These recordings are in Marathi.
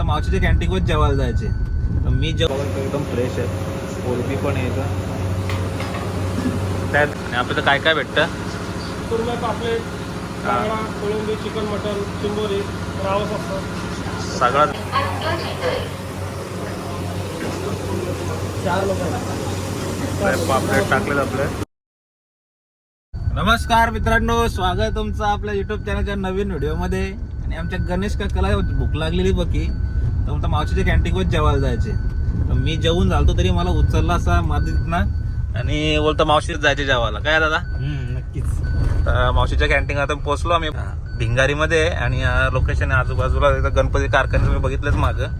बोलतो मावशीच्या कॅन्टीनवर जेवायला जायचे. तर मी जेवण एकदम फ्रेश आहे. कोलबी पण इथं. त्यात आणि आपलं काय काय भेटतं? कुर्मा पापलेट कोळंबी चिकन मटन चिंबोरी रावस असतं. सगळं चार लोक पापलेट टाकलेत आपले. नमस्कार मित्रांनो स्वागत आहे तुमचं आपल्या युट्यूब चॅनलच्या नवीन व्हिडिओमध्ये आणि आमच्या गणेश काकाला भूक लागलेली बघी तर म्हणतो मावशीच्या कॅन्टीनवर जेवायला जायचे मी जेवून झालतो तरी मला उचलला असा मातीतनं आणि बोलतो मावशीत जायचे जेवायला. काय दादा? नक्कीच. तर मावशीच्या कॅन्टीन आता पोहोचलो आम्ही. भिंगारीमध्ये आणि लोकेशन आजूबाजूला. गणपती कारखाने तुम्ही बघितलेच मागं.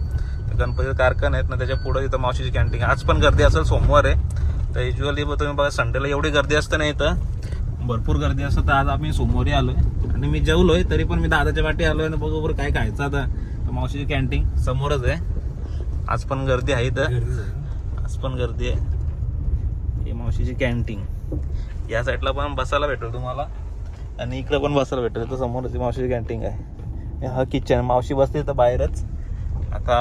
तर गणपती कारखाने आहेत ना त्याच्या पुढे इथं मावशीची कॅन्टीन आज पण गर्दी असेल सोमवार आहे. तर युजली तुम्ही बघा संडेला एवढी गर्दी असते ना इथं. भरपूर गर्दी असतं. तर आज आम्ही सोमवारी आलोय. आणि मी जेवलोय तरी पण मी दादाच्या वाटी आलोय ना बघू बरं काय खायचं आता. मावशीची कॅन्टीन समोरच आहे. आज पण गर्दी आहे इथं. आज पण गर्दी आहे. ही मावशीची कॅन्टीन या साईडला पण बसायला भेटेल तुम्हाला. आणि इकडे पण बसायला भेटेल. तर समोरच मावशीची कॅन्टीन आहे. हा किचन मावशी बसते तर बाहेरच. आता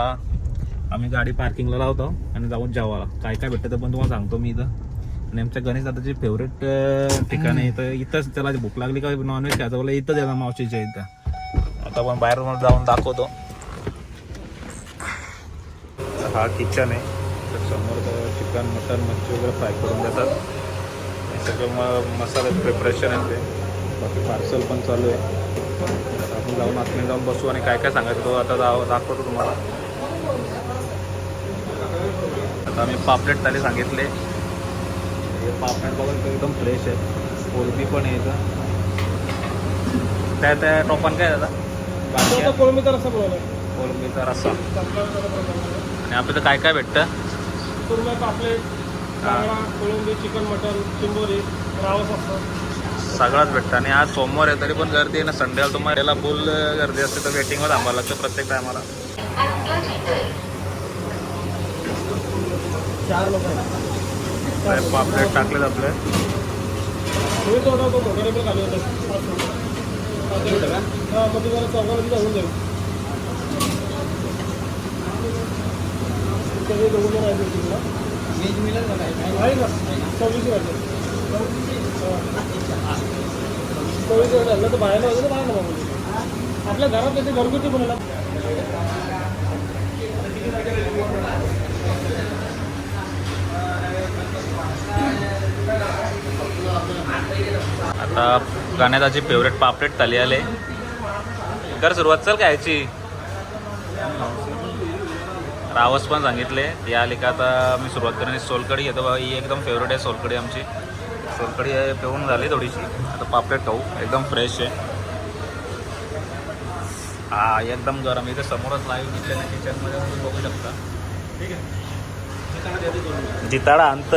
आम्ही गाडी पार्किंगला लावतो आणि जाऊन जेवायला. काय काय भेटतं ते पण तुम्हाला सांगतो मी इथं. आणि आमच्या गणेश दादाची फेवरेट ठिकाण आहे इथं. इथंच त्याला भूक लागली का? नॉनव्हेज खायचं बोला इथंच येणार मावशीच्या इथं. आता आपण बाहेर जाऊन दाखवतो. हा किचन आहे. तर समोर चिकन मटन मच्छी वगैरे फ्राय करून देतात. हे सगळं म मसाले प्रिपरेशन आहे ते. बाकी पार्सल पण चालू आहे. तर आपण जाऊन आतमध्ये जाऊन बसू आणि काय काय सांगायचं तो आता जाव दाखवतो तुम्हाला. आता आम्ही पापलेट थाली सांगितले. हे पापलेट बघून एकदम फ्रेश आहे. कोलबी पण आहे इथं. त्या त्या टोपण काय दादा? कोळंबीचा रस्सा कोलंबीचा रस्सा. आणि आपलं काय काय भेटतं? कुर्मा पापलेट कोळंबी चिकन मटन चिंबोरी रावस असतं. सगळंच भेटतं. आणि आज सोमवार आहे तरी पण गर्दी आहे ना संडेला. तुम्हाला याला फुल गर्दी असते तर वेटिंगवर थांबावं लागतं प्रत्येक टायमाला चार लोक पापलेट टाकलेत आपले. तुम्ही तो तो मोठ्या पण खाली होतं. त्याचे दोघं जण आहेत तुला आहे ना? सव्वीस वाटतं सव्वीस तर बाहेर होतं तर बाहेर ना आपल्या घरात त्याचे घरगुती बनवला आता गाण्याची फेवरेट पापलेट थाली आले कर सुरुवात चल काय याची? रावस पण सांगितले. ते आले का आता मी सुरुवात करेन. सोलकडी घेतो बा ही एकदम फेवरेट आहे सोलकडी आमची. सोलकडी पेऊन पिऊन झाली थोडीशी. आता पापलेट खाऊ. एकदम फ्रेश आहे. हा एकदम गरम. इथे समोरच लाईव्ह किचन आहे किचनमध्ये तुम्ही बघू शकता. ठीक आहे. जिताडा अंत